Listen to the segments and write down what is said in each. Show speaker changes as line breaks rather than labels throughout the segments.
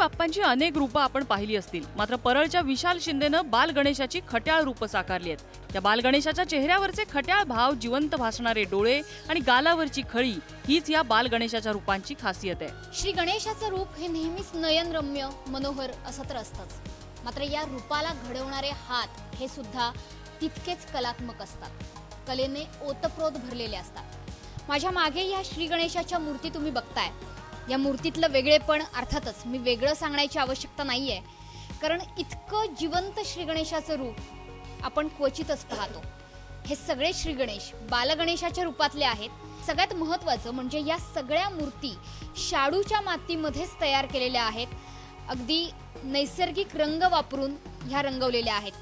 बाप्पांची अनेक रूपं आपण पाहिली असतील. मात्र परळच्या विशाल शिंदेनं बाल गणेशाची खट्याळ रूपं साकारली आहेत. त्या बाल गणेशाच्या चेहऱ्यावरचे खट्याळ भाव जिवंत भासणारे डोळे आणि गालावरची खळी हीच या बाल गणेशाच्या रूपांची खासियत आहे.
श्री गणेशाचं रूप हे नेहमीच नयनरम्य मनोहर असं तर असतंच. मात्र या रूपाला घडवणारे हात हे सुद्धा तितकेच कलात्मक असतात. कलेने ओतप्रोत भरलेले असतात. माझ्या मागे या श्री गणेशाच्या मूर्ती तुम्ही बघताय. या मूर्तीतलं वेगळेपण अर्थातच मी वेगळं सांगण्याची आवश्यकता नाही आहे कारण इतकं जिवंत श्रीगणेशाचं रूप आपण क्वचितच पाहतो. हे सगळे श्रीगणेश बालगणेशाच्या रूपातले आहेत. सगळ्यात महत्त्वाचं म्हणजे या सगळ्या मूर्ती शाडूच्या मातीमध्येच तयार केलेल्या आहेत. अगदी नैसर्गिक रंग वापरून ह्या रंगवलेल्या आहेत.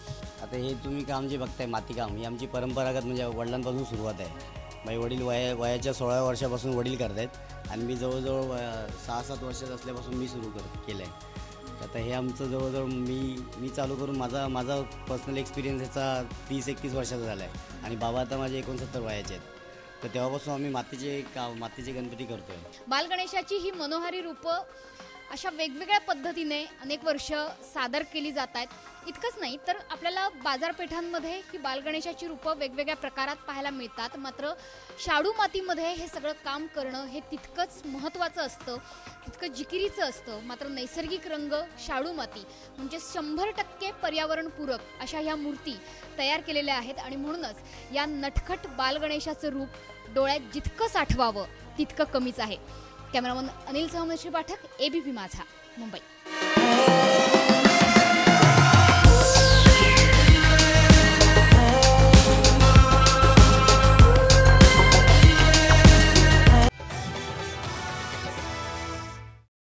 आता हे तुम्ही काम जे बघताय मातीकाम ही आमची परंपरागत म्हणजे वडिलांपासून सुरुवात आहे. माझे वडील वया वयाच्या सोळा वर्षापासून वडील करत आहेत आणि मी जवळजवळ सहा सात वर्षात असल्यापासून मी सुरू कर केलं आहे आता हे आमचं जवळजवळ मी मी चालू करून माझा माझा पर्सनल एक्सपिरियन्स ह्याचा तीस एकतीस वर्षाचा झाला आहे आणि बाबा आता माझे एकोणसत्तर वयाचे आहेत. तर तेव्हापासून आम्ही मातीचे का मातीचे गणपती करतो आहे
बालगणेशाची ही मनोहारी रूपं अशा वेगवेगळ्या पद्धतीने अनेक वर्ष सादर केली जात आहेत. इतकंच नाही तर आपल्याला बाजारपेठांमध्ये ही बालगणेशाची रूपं वेगवेगळ्या प्रकारात पाहायला मिळतात. मात्र शाडू मातीमध्ये हे सगळं काम करणं हे तितकंच महत्त्वाचं असतं तितकं जिकिरीचं असतं. मात्र नैसर्गिक रंग शाडू माती म्हणजे शंभर टक्के पर्यावरणपूरक अशा ह्या मूर्ती तयार केलेल्या आहेत आणि म्हणूनच या नटखट बालगणेशाचं रूप डोळ्यात जितकं साठवावं तितकं कमीच आहे. Cameraman Anil सहमश्री Pathak ABP Majha Mumbai